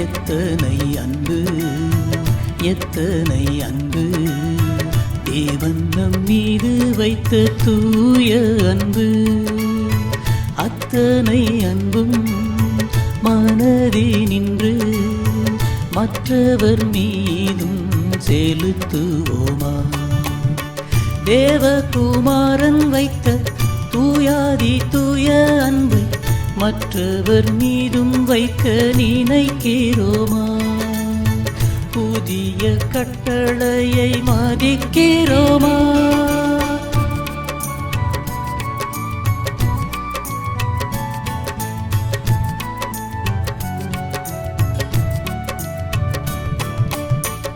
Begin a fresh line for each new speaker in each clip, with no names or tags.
எத்தனை அன்பு எத்தனை அன்பு? தேவன் நம் மீது வைத்த தூய அன்பு. அத்தனை அன்பும் மனதே நின்று மற்றவர் மீதும் செலுத்துவோமா? தேவகுமார் மற்றவர் மீதும் வைக்க நினைக்கிறோமா? புதிய கட்டளையை மதிக்கிறோமா?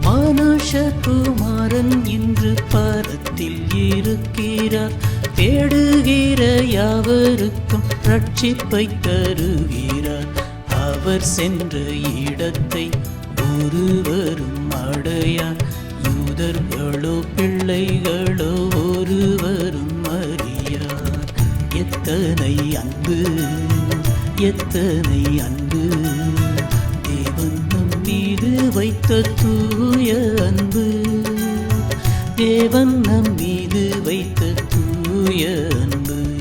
மனுஷகுமாரன் இன்று பரத்தில் இருக்கிறார். தேடுகிற யாவருக்கும் ரட்சிப்பை தருகிறார். அவர் சென்ற இடத்தை ஒருவரும் அடையார். யூதர்களோ பிள்ளைகளோ ஒருவரும் அறியார். எத்தனை அன்பு எத்தனை அன்பு. தேவன் நம் மீது வைத்த தூய அன்பு. தேவன் நம் மீது வைத்த தூய அன்பு.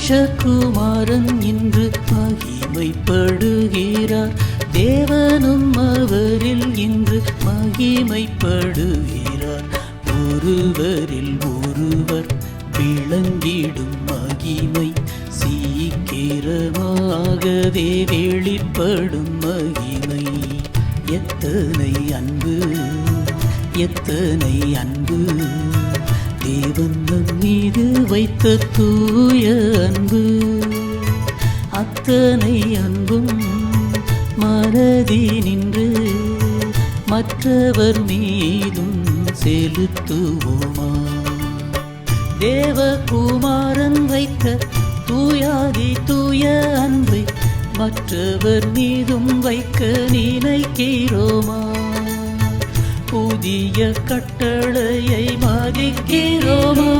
மனுஷகுமாரன் இன்று மகிமைப்படுகிறார். தேவனும் அவரில் இன்று மகிமைப்படுகிறார். ஒருவரில் ஒருவர் விளங்கிடும் மகிமை சீக்கிரமாகவே வெளிப்படும் மகிமை. எத்தனை அன்பு எத்தனை அன்பு. தேவன் நம் மீது வைத்த தூய அன்பு அத்தனை அன்பும் மனதி நின்று மற்றவர் மீதும் செலுத்துவோமா? தேவகுமாரன் வைத்த தூயாதி தூய அன்பை மற்றவர் மீதும் வைக்க நினைக்கிறோமா? புதிய கட்டளையை மதிக்கிறோமா